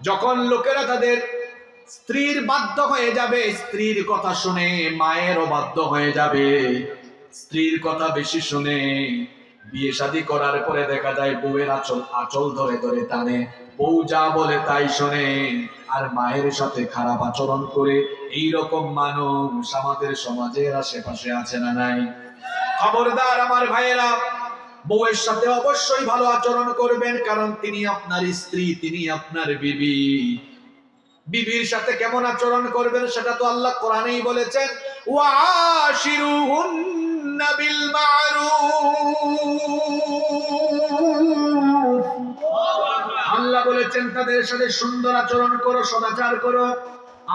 যখন লোকেরা তাদের স্ত্রীর বাধ্য হয়ে যাবে, স্ত্রীর কথা শুনে মায়েরও বাধ্য হয়ে যাবে। স্ত্রীর কথা বেশি শুনে বিয়ে শাদী করার পরে দেখা যায় বউয়ের আচল আচল ধরে ধরে টানে। বউ যা বলে তাই শোনে আর মায়ের সাথে খারাপ আচরণ করে। এই রকম মানুষ আমাদের সমাজের আশেপাশে আছে না নাই? খবরদার আমার ভাইয়েরা বউয়ের সাথে অবশ্যই ভালো আচরণ করবেন, কারণ তিনি আপনার স্ত্রী, তিনি আপনার বিবি। বিবির সাথে কেমন আচরণ করবেন সেটা তো আল্লাহ কোরআনেই বলেছেন আল্লাহ বলেছেন, তাদের সাথে সুন্দর আচরণ করো, সদাচার করো।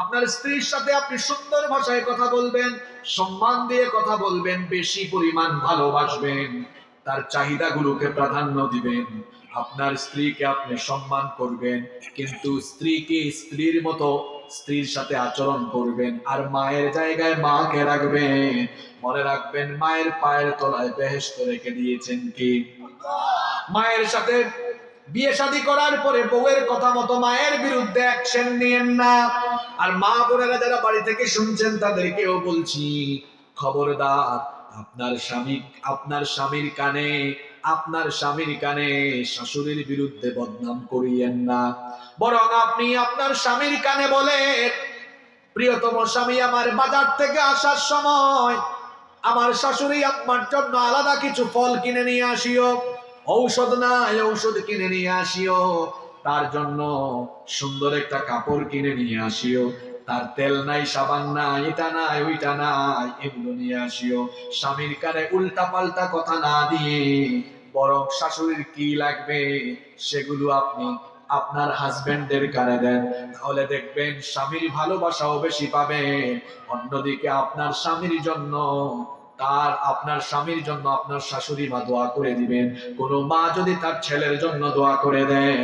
আপনার স্ত্রীর সাথে আপনি সুন্দর ভাষায় কথা বলবেন, সম্মান দিয়ে কথা বলবেন, বেশি পরিমাণ ভালোবাসবেন। তার চাহিদাগুলোকে প্রাধান্য দিবেন। আপনার স্ত্রীকে আপনি সম্মান করবেন, কিন্তু স্ত্রীকে স্ত্রীর মতো স্ত্রীর সাথে আচরণ করবেন আর মায়ের জায়গায় মাকে রাখবেন। মনে রাখবেন, মায়ের পায়ের তলায় বেহেস্ত রেখে দিয়েছেন কি? মায়ের সাথে বিয়ে শাদী করার পরে বউয়ের কথা মতো মায়ের বিরুদ্ধে অ্যাকশন নিয়েন না। আর মা বোনেরা যারা বাড়ি থেকে শুনছেন তাদেরকেও বলছি, খবরদার আপনার স্বামী, আপনার স্বামীর কানে, আপনার স্বামীর কানে শাশুড়ির বিরুদ্ধে বদনাম করিয়েন না। বরং আপনি আপনার স্বামীর কানে বলেন প্রিয়তম স্বামী, আমার বাজার থেকে আসার সময় আমার শাশুড়ি আপনার জন্য আলাদা কিছু ফল কিনে নিয়ে আসিও। ঔষধ নাই, ঔষধ কিনে নিয়ে আসিও। তার জন্য সুন্দর একটা কাপড় কিনে নিয়ে আসিও। তার তেল নাই, সাবান নাই এটা নাই ওইটা নাই। এগুলো নিয়ে আসিও। স্বামীর কানে উল্টা পাল্টা কথা না দিয়ে বরং শাশুড়ির কি লাগবে সেগুলো আপনি আপনার হাজবেন্ডের কানে দেন। তাহলে দেখবেন স্বামীর ভালোবাসাও বেশি পাবেন। অন্যদিকে আপনার স্বামীর জন্য তার আপনার স্বামীর জন্য আপনার শাশুড়ি মা দোয়া করে দিবেন। কোনো মা যদি তার ছেলের জন্য দোয়া করে দেন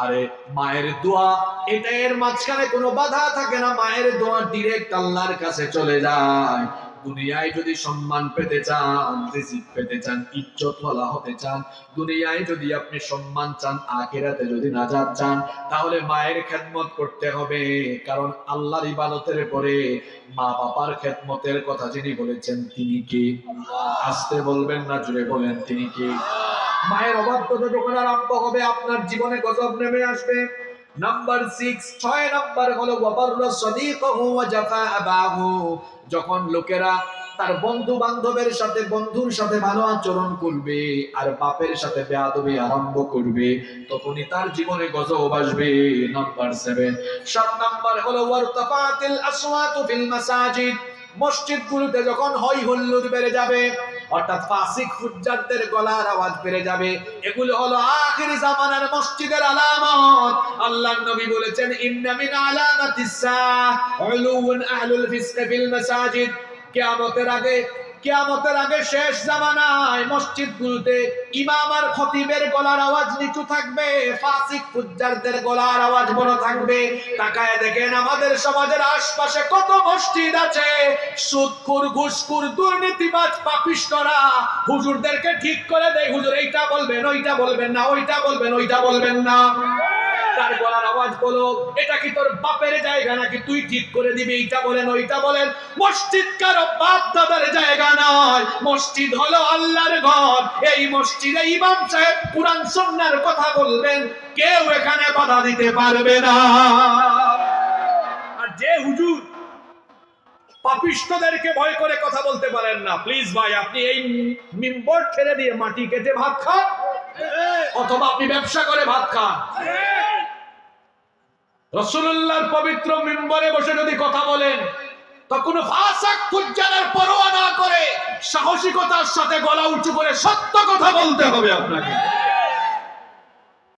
আরে মায়ের দোয়া এটা এর মাঝখানে কোনো বাধা থাকে না। মায়ের দোয়া ডিরেক্ট আল্লাহর কাছে চলে যায়। দুনিয়ায় যদি সম্মান পেতে চান, রিজিক পেতে চান, ইজ্জত বলা হতে চান, দুনিয়ায় যদি আপনি সম্মান চান, আখেরাতে যদি নাজাত চান, তাহলে মায়ের খেদমত করতে হবে। কারণ আল্লাহর ইবাদতের পরে মা বাবার খেদমতের কথা যিনি বলেছেন, তিনি কি? আসতে বলবেন না জুড়ে বলেন, তিনি কি? মায়ের অবাধ্যতা যখন আরম্ভ হবে, আপনার জীবনে গজব নেমে আসবে। নাম্বার সিক্স ছয় নাম্বার হলো যখন লোকেরা তার বন্ধু বান্ধবের সাথে, বন্ধুর সাথে ভালো আচরণ করবে আর বাপের সাথে বেয়াদবি আরম্ভ করবে, তখনই তার জীবনে গজব আসবে। নাম্বার সেভেন সাত নাম্বার হলো, ওয়ারতাফাতিল আসওয়াতু ফিল মাসাজিদ। মসজিদগুলোতে যখন হই হুল্লোড় বেড়ে যাবে অর্থাৎ ফাসিক ফুজ্জারদের গলার আওয়াজ বেড়ে যাবে। এগুলো হলো আখির জামানার মসজিদের আলামত। আল্লাহ নবী বলেছেন, ইন্না মিন আলামাতিস সাআহ উলুউন আহলুল ফিসক ফিল মাসাজিদ। কিয়ামতের আগে কিয়ামতের আগে শেষ জামানায় মসজিদগুলোতে ইমাম আর খতিবের গলার আওয়াজ নিচু থাকবে, ফাসিক ফুজ্জারদের গলার আওয়াজ বড় থাকবে। তাকায় দেখেন আমাদের সমাজের আশপাশে কত মসজিদ আছে। সুদখোর, ঘুষখোর, দুর্নীতিবাজ, পাপিষ্টরা। হুজুরদেরকে ঠিক করে দেয়, হুজুর এইটা বলবেন, ওইটা বলবেন না, ওইটা বলবেন ওইটা বলবেন না। তার গলার আওয়াজ বলো, এটা কি তোর বাপের জায়গা নাকি তুই ঠিক করে দিবি? এইটা বলেন, ওইটা বলেন। মসজিদ কারও বাপ দাদার জায়গা নয়, মসজিদ হলো আল্লাহর ঘর। এই মসজিদে ইমাম সাহেব কোরআন সুন্নাহর কথা বলবেন, কেউ এখানে বাধা দিতে পারবে না। আর যে হুজুর ভয় করে কথা বলতে পারেন না প্লিজ ভাই, আপনি এই মিম্বর ছেড়ে দিয়ে মাটি কেটে ভাত খান, অথবা আপনি ব্যবসা করে ভাত খান। রসুল্লাহর পবিত্র মিম্বরে বসে যদি কথা বলেন, তখন ফাসাক ফুজ্জারের পরোয়া না করে সাহসিকতার সাথে গলা উঁচু করে সত্য কথা বলতে হবে আপনাকে।